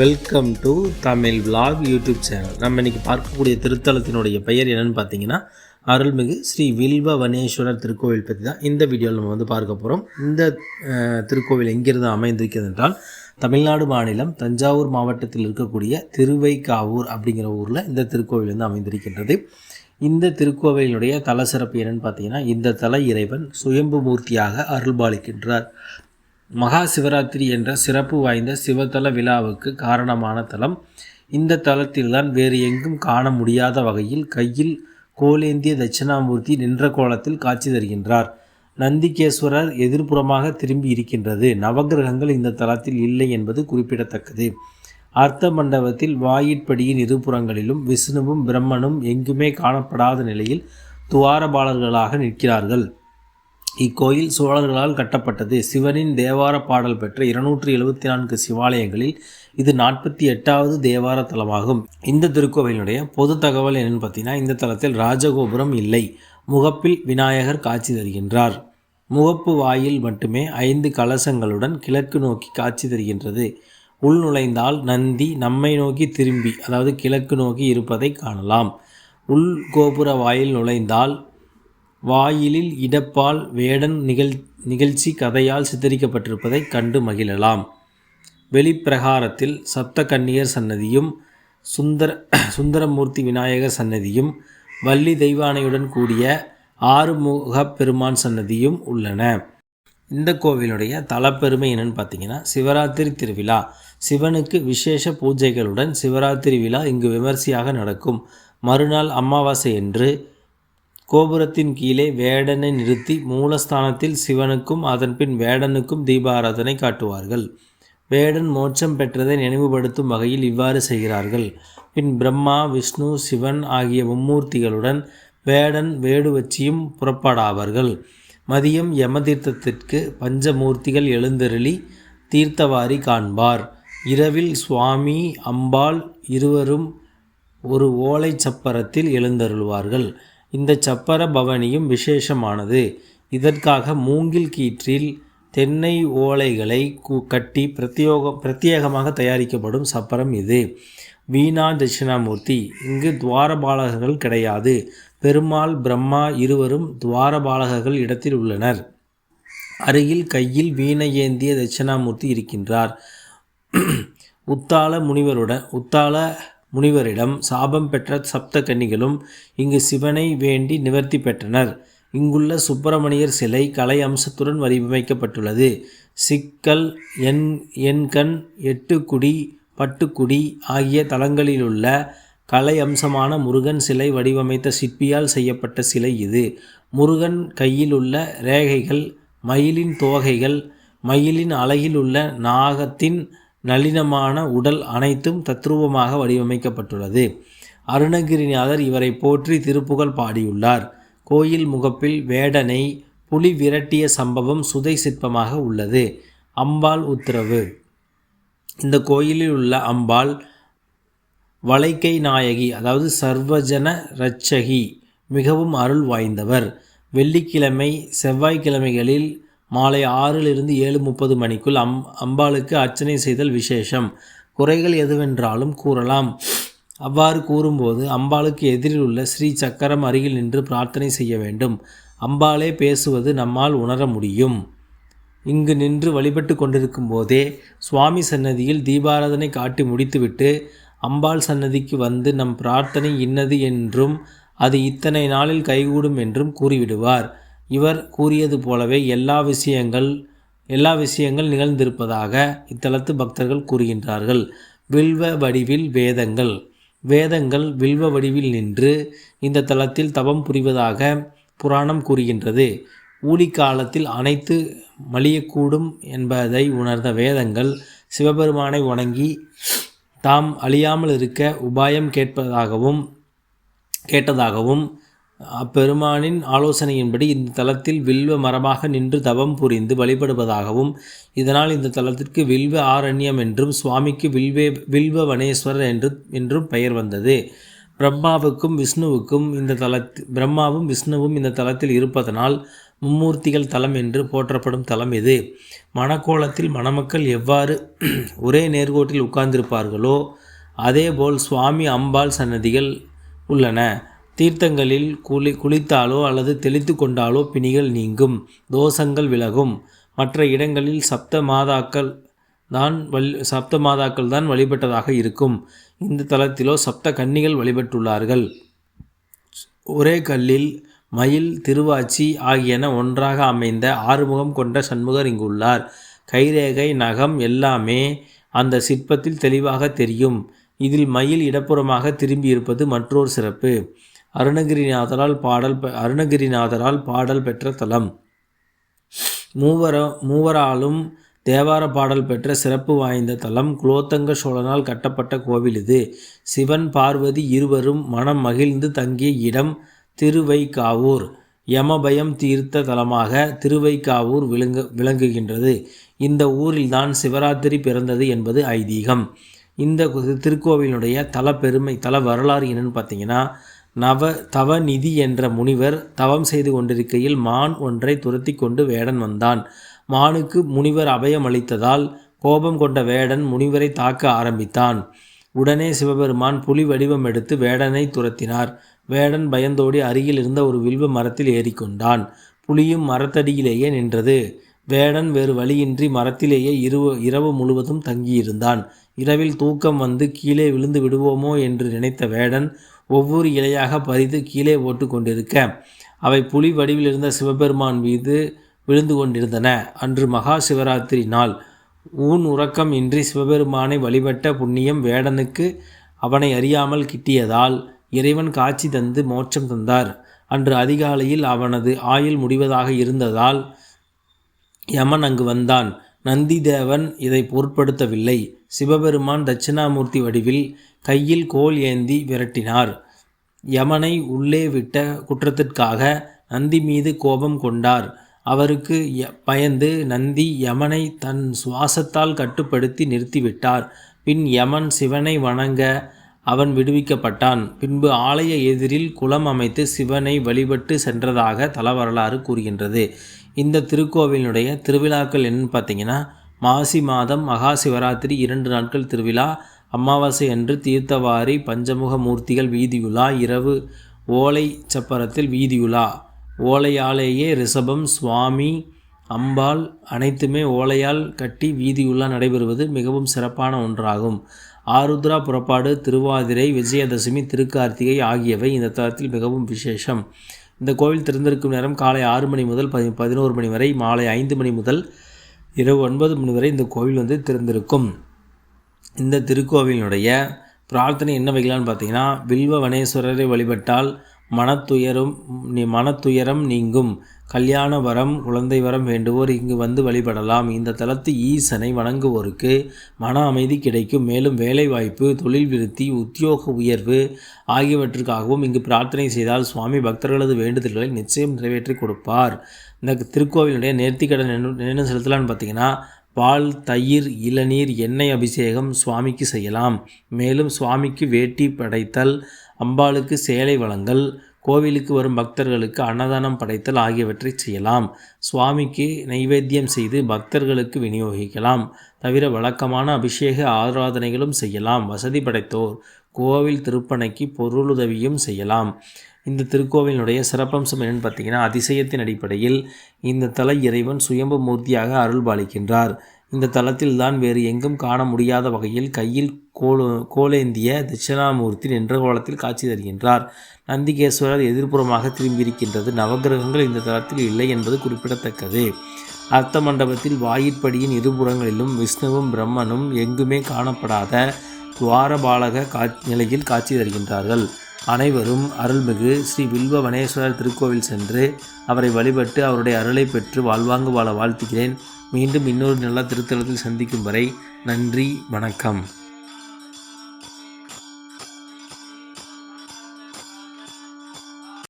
Welcome to Tamil vlog YouTube channel நம்ம இன்றைக்கி பார்க்கக்கூடிய திருத்தலத்தினுடைய பெயர் என்னன்னு பார்த்தீங்கன்னா அருள்மிகு ஸ்ரீ வில்வ வனேஸ்வரர் திருக்கோவில் பற்றி தான் இந்த வீடியோவில் நம்ம வந்து பார்க்க போகிறோம் இந்த திருக்கோவில் எங்கிருந்து அமைந்திருக்கிறது என்றால் தமிழ்நாடு மாநிலம் தஞ்சாவூர் மாவட்டத்தில் இருக்கக்கூடிய திருவைக்காவூர் அப்படிங்கிற ஊரில் இந்த திருக்கோவில் வந்து அமைந்திருக்கின்றது. இந்த திருக்கோவிலினுடைய தல சிறப்பு என்னன்னு பார்த்தீங்கன்னா இந்த தல இறைவன் சுயம்பு மூர்த்தியாக அருள்பாலிக்கின்றார். மகா சிவராத்திரி என்ற சிறப்பு வாய்ந்த சிவத்தல விழாவுக்கு காரணமான தலம். இந்த தலத்தில்தான் வேறு எங்கும் காண முடியாத வகையில் கையில் கோலேந்திய தட்சிணாமூர்த்தி நின்ற கோலத்தில் காட்சி தருகின்றார். நந்திகேஸ்வரர் எதிர்ப்புறமாக திரும்பி இருக்கின்றது. நவக்கிரகங்கள் இந்த தலத்தில் இல்லை என்பது குறிப்பிடத்தக்கது. அர்த்த மண்டபத்தில் வாயிற்படியின் இருபுறங்களிலும் விஷ்ணுவும் பிரம்மனும் எங்குமே காணப்படாத நிலையில் துவாரபாலர்களாக நிற்கிறார்கள். இக்கோயில் சோழர்களால் கட்டப்பட்டது. சிவனின் தேவார பாடல் பெற்ற இருநூற்றி எழுபத்தி நான்கு சிவாலயங்களில் இது நாற்பத்தி எட்டாவது தேவார தலமாகும். இந்த திருக்கோவிலினுடைய பொது தகவல் என்னன்னு பார்த்தீங்கன்னா இந்த தலத்தில் ராஜகோபுரம் இல்லை. முகப்பில் விநாயகர் காட்சி தருகின்றார். முகப்பு வாயில் மட்டுமே ஐந்து கலசங்களுடன் கிழக்கு நோக்கி காட்சி தருகின்றது. உள் நுழைந்தால் நந்தி நம்மை நோக்கி திரும்பி அதாவது கிழக்கு நோக்கி இருப்பதை காணலாம். உள் கோபுர வாயில் நுழைந்தால் வாயிலில் இடப்பால் வேடன் நிகழ் நிகழ்ச்சி கதையால் சித்தரிக்கப்பட்டிருப்பதை கண்டு மகிழலாம். வெளிப்பிரகாரத்தில் சப்த கன்னியர் சன்னதியும் சுந்தர சுந்தரமூர்த்தி விநாயகர் சன்னதியும் வள்ளி தெய்வானையுடன் கூடிய ஆறுமுக பெருமான் சன்னதியும் உள்ளன. இந்த கோவிலுடைய தலப்பெருமை என்னன்னு பார்த்தீங்கன்னா சிவராத்திரி திருவிழா. சிவனுக்கு விசேஷ பூஜைகளுடன் சிவராத்திரி விழா இங்கு விமர்சையாக நடக்கும். மறுநாள் அமாவாசை என்று கோபுரத்தின் கீழே வேடனை நிறுத்தி மூலஸ்தானத்தில் சிவனுக்கும் அதன்பின் வேடனுக்கும் தீபாராதனை காட்டுவார்கள். வேடன் மோட்சம் பெற்றதை நினைவுபடுத்தும் வகையில் இவ்வாறு செய்கிறார்கள். பின் பிரம்மா விஷ்ணு சிவன் ஆகிய மும்மூர்த்திகளுடன் வேடன் வேடுவச்சியும் புறப்படாவார்கள். மதியம் யமதீர்த்தத்திற்கு பஞ்சமூர்த்திகள் எழுந்தருளி தீர்த்தவாரி காண்பார். இரவில் சுவாமி அம்பாள் இருவரும் ஒரு ஓலை சப்பரத்தில் எழுந்தருள்வார்கள். இந்த சப்பர பவனியும் விசேஷமானது. இதற்காக மூங்கில் கீற்றில் தென்னை ஓலைகளை கட்டி பிரத்யோக பிரத்யேகமாக தயாரிக்கப்படும் சப்பரம் இது. வீணா தட்சிணாமூர்த்தி இங்கு துவாரபாலகர்கள் கிடையாது. பெருமாள் பிரம்மா இருவரும் துவாரபாலகர்கள் இடத்தில் உள்ளனர். அருகில் கையில் வீணை ஏந்திய தட்சிணாமூர்த்தி இருக்கின்றார். உத்தால முனிவருடன் உத்தால முனிவரிடம் சாபம் பெற்ற சப்த கன்னிகளும் இங்கு சிவனை வேண்டி நிவர்த்தி பெற்றனர். இங்குள்ள சுப்பிரமணியர் சிலை கலை அம்சத்துடன் வடிவமைக்கப்பட்டுள்ளது. சிக்கல் எண் எண்கண் எட்டுக்குடி பட்டுக்குடி ஆகிய தலங்களிலுள்ள கலை அம்சமான முருகன் சிலை வடிவமைத்த சிற்பியால் செய்யப்பட்ட சிலை இது. முருகன் கையில் உள்ள ரேகைகள் மயிலின் தோகைகள் மயிலின் அழகில் உள்ள நாகத்தின் நளினமான உடல் அனைத்தும் தத்ரூபமாக வடிவமைக்கப்பட்டுள்ளது. அருணகிரிநாதர் இவரை போற்றி திருப்புகழ் பாடியுள்ளார். கோயில் முகப்பில் வேடனை புலி விரட்டிய சம்பவம் சுதை சிற்பமாக உள்ளது. அம்பாள் உத்தரவு. இந்த கோயிலில் உள்ள அம்பாள் வளைக்கை நாயகி அதாவது சர்வஜன ரட்சகி மிகவும் அருள் வாய்ந்தவர். வெள்ளிக்கிழமை செவ்வாய்க்கிழமைகளில் மாலை ஆறிலிருந்து ஏழு முப்பது மணிக்குள் அம் அம்பாளுக்கு அர்ச்சனை செய்தல் விசேஷம். குறைகள் எதுவென்றாலும் கூறலாம். அவ்வாறு கூறும்போது அம்பாளுக்கு எதிரில் உள்ள ஸ்ரீ சக்கரம் அருகில் நின்று பிரார்த்தனை செய்ய வேண்டும். அம்பாளே பேசுவது நம்மால் உணர முடியும். இங்கு நின்று வழிபட்டு கொண்டிருக்கும் போதே சுவாமி சன்னதியில் தீபாராதனை காட்டி முடித்துவிட்டு அம்பாள் சன்னதிக்கு வந்து நம் பிரார்த்தனை இன்னது என்றும் அது இத்தனை நாளில் கைகூடும் என்றும் கூறிவிடுவார். இவர் கூறியது போலவே எல்லா விஷயங்கள் எல்லா விஷயங்கள் நிகழ்ந்திருப்பதாக இத்தலத்து பக்தர்கள் கூறுகின்றார்கள். வில்வ வடிவில் வேதங்கள். வேதங்கள் வில்வ வடிவில் நின்று இந்த தலத்தில் தவம் புரிவதாக புராணம் கூறுகின்றது. ஊழி காலத்தில் அனைத்து மலியக்கூடும் என்பதை உணர்ந்த வேதங்கள் சிவபெருமானை வணங்கி தாம் அழியாமல் இருக்க உபாயம் கேட்பதாகவும் கேட்டதாகவும் அப்பெருமானின் ஆலோசனையின்படி இந்த தலத்தில் வில்வ மரமாக நின்று தவம் புரிந்து வழிபடுவதாகவும் இதனால் இந்த தலத்திற்கு வில்வ ஆரண்யம் என்றும் சுவாமிக்கு வில்வே வில்வ வனேஸ்வரர் என்று என்றும் பெயர் வந்தது. பிரம்மாவுக்கும் விஷ்ணுவுக்கும் இந்த தலத்து பிரம்மாவும் விஷ்ணுவும் இந்த தலத்தில் இருப்பதனால் மும்மூர்த்திகள் தலம் என்று போற்றப்படும் தலம் இது. மணக்கோலத்தில் மணமக்கள் எவ்வாறு ஒரே நேர்கோட்டில் உட்கார்ந்திருப்பார்களோ அதேபோல் சுவாமி அம்பாள் சன்னதிகள் உள்ளன. தீர்த்தங்களில் குளி குளித்தாலோ அல்லது தெளித்து கொண்டாலோ பிணிகள் நீங்கும். தோஷங்கள் விலகும். மற்ற இடங்களில் சப்த மாதாக்கள் தான் வழி சப்த மாதாக்கள் தான் வழிபட்டதாக இருக்கும். இந்த தலத்திலோ சப்த கன்னிகள் வழிபட்டுள்ளார்கள். ஒரே கல்லில் மயில் திருவாச்சி ஆகியன ஒன்றாக அமைந்த ஆறுமுகம் கொண்ட சண்முகர் இங்குள்ளார். கைரேகை நகம் எல்லாமே அந்த சிற்பத்தில் தெளிவாக தெரியும். இதில் மயில் இடப்புறமாக திரும்பியிருப்பது மற்றொரு சிறப்பு. அருணகிரிநாதரால் பாடல் பெ- அருணகிரிநாதரால் பாடல் பெற்ற தலம். மூவர மூவராலும் தேவார பாடல் பெற்ற சிறப்பு வாய்ந்த தலம் குலோத்தங்க சோழனால் கட்டப்பட்ட கோவில் இது. சிவன் பார்வதி இருவரும் மனம் மகிழ்ந்து தங்கிய இடம் திருவைக்காவூர். யமபயம் தீர்த்த தலமாக திருவைக்காவூர் விளங்கு விளங்குகின்றது. இந்த ஊரில்தான் சிவராத்திரி பிறந்தது என்பது ஐதீகம். இந்த திருக்கோவிலினுடைய திருக்கோவிலுடைய தல பெருமை தல வரலாறு என்னன்னு பார்த்தீங்கன்னா நவ தவநிதி என்ற முனிவர் தவம் செய்து கொண்டிருக்கையில் மான் ஒன்றை துரத்தி கொண்டு வேடன் வந்தான். மானுக்கு முனிவர் அபயம் அளித்ததால் கோபம் கொண்ட வேடன் முனிவரை தாக்க ஆரம்பித்தான். உடனே சிவபெருமான் புலி வடிவம் எடுத்து வேடனை துரத்தினார். வேடன் பயந்தோடி அருகில் இருந்த ஒரு வில்வ மரத்தில் ஏறிக்கொண்டான். புலியும் மரத்தடியிலேயே நின்றது. வேடன் வேறு வழியின்றி மரத்திலேயே இரவு இரவு முழுவதும் தங்கியிருந்தான். இரவில் தூக்கம் வந்து கீழே விழுந்து விடுவோமோ என்று நினைத்த வேடன் ஒவ்வொரு இலையாக பறித்து கீழே போட்டு கொண்டிருக்க. அவை புலி வடிவில் இருந்த சிவபெருமான் மீது விழுந்து கொண்டிருந்தன. அன்று மகா சிவராத்திரி நாள். ஊன் உறக்கம் இன்றி சிவபெருமானை வழிபட்ட புண்ணியம் வேடனுக்கு அவனை அறியாமல் கிட்டியதால் இறைவன் காட்சி தந்து மோட்சம் தந்தார். அன்று அதிகாலையில் அவனது ஆயுள் முடிவதாக இருந்ததால் யமன் அங்கு வந்தான். நந்திதேவன் இதை பொருட்படுத்தவில்லை. சிவபெருமான் தட்சிணாமூர்த்தி வடிவில் கையில் கோல் ஏந்தி விரட்டினார். யமனை உள்ளே விட்ட குற்றத்திற்காக நந்தி மீது கோபம் கொண்டார். அவருக்கு ய- பயந்து நந்தி யமனை தன் சுவாசத்தால் கட்டுப்படுத்தி நிறுத்திவிட்டார். பின் யமன் சிவனை வணங்க அவன் விடுவிக்கப்பட்டான். பின்பு ஆலய எதிரில் குளம் அமைத்து சிவனை வழிபட்டு சென்றதாக தலவரலாறு கூறுகின்றது. இந்த திருக்கோவிலினுடைய திருவிழாக்கள் என்னன்னு பார்த்தீங்கன்னா மாசி மாதம் மகா சிவராத்திரி இரண்டு நாட்கள் திருவிழா. அமாவாசை அன்று தீர்த்தவாரி பஞ்சமுக மூர்த்திகள் வீதியுலா இரவு ஓலை சப்பரத்தில் வீதியுலா ஓலையாலேயே ரிஷபம் சுவாமி அம்பாள் அனைத்துமே ஓலையால் கட்டி வீதியுலா நடைபெறுவது மிகவும் சிறப்பான ஒன்றாகும். ஆருத்ரா புறப்பாடு திருவாதிரை விஜயதசமி திருக்கார்த்திகை ஆகியவை இந்த தளத்தில் மிகவும் விசேஷம். இந்த கோவில் திறந்திருக்கும் நேரம் காலை ஆறு மணி முதல் பதி பதினோரு மணி வரை மாலை ஐந்து மணி முதல் இரவு ஒன்பது மணி வரை இந்த கோவில் வந்து திறந்திருக்கும். இந்த திருக்கோவிலினுடைய பிரார்த்தனை என்ன வைக்கலான்னு பார்த்தீங்கன்னா வில்வ வனேஸ்வரரை வழிபட்டால் மனத்துயரும் நீ- மனத்துயரம் நீங்கும். கல்யாண வரம் குழந்தை வரம் வேண்டுவோர் இங்கு வந்து வழிபடலாம். இந்த தலத்து ஈசனை வணங்குவோருக்கு மன அமைதி கிடைக்கும். மேலும் வேலைவாய்ப்பு தொழில் விருத்தி உத்தியோக உயர்வு ஆகியவற்றுக்காகவும் இங்கு பிரார்த்தனை செய்தால் சுவாமி பக்தர்களது வேண்டுதல்களை நிச்சயம் நிறைவேற்றி கொடுப்பார். இந்த திருக்கோவிலுடைய நேர்த்திக்கடன் என்ன என்ன செலுத்தலாம்னு பார்த்தீங்கன்னா பால் தயிர் இளநீர் எண்ணெய் அபிஷேகம் சுவாமிக்கு செய்யலாம். மேலும் சுவாமிக்கு வேட்டி படைத்தல் அம்பாளுக்கு சேலை வழங்கல் கோவிலுக்கு வரும் பக்தர்களுக்கு அன்னதானம் படைத்தல் ஆகியவற்றை செய்யலாம். சுவாமிக்கு நைவேத்தியம் செய்து பக்தர்களுக்கு விநியோகிக்கலாம். தவிர வழக்கமான அபிஷேக ஆராதனைகளும் செய்யலாம். வசதி படைத்தோர் கோவில் திருப்பணைக்கு பொருளுதவியும் செய்யலாம். இந்த திருக்கோவிலினுடைய சிறப்பம்சம் என்னென்னு பார்த்தீங்கன்னா அதிசயத்தின் அடிப்படையில் இந்த தலை இறைவன் சுயம்பு மூர்த்தியாக அருள்பாலிக்கின்றார். இந்த தலத்தில்தான் வேறு எங்கும் காண முடியாத வகையில் கையில் கோலோ கோலேந்திய தட்சிணாமூர்த்தி நின்ற கோலத்தில் காட்சி தருகின்றார். நந்திகேஸ்வரர் எதிர்ப்புறமாக திரும்பியிருக்கின்றது. நவக்கிரகங்கள் இந்த தலத்தில் இல்லை என்பது குறிப்பிடத்தக்கது. அர்த்த மண்டபத்தில் வாயிற்படியின் இருபுறங்களிலும் விஷ்ணுவும் பிரம்மனும் எங்குமே காணப்படாத துவாரபாலக கா நிலையில் காட்சி தருகின்றார்கள். அனைவரும் அருள்மிகு ஸ்ரீ வில்வ வனேஸ்வரர் திருக்கோவில் சென்று அவரை வழிபட்டு அவருடைய அருளை பெற்று வாழ்வாங்கு வாழ வாழ்த்துகிறேன். மீண்டும் இன்னொரு நல்ல திருத்தலத்தில் சந்திக்கும் வரை நன்றி வணக்கம்.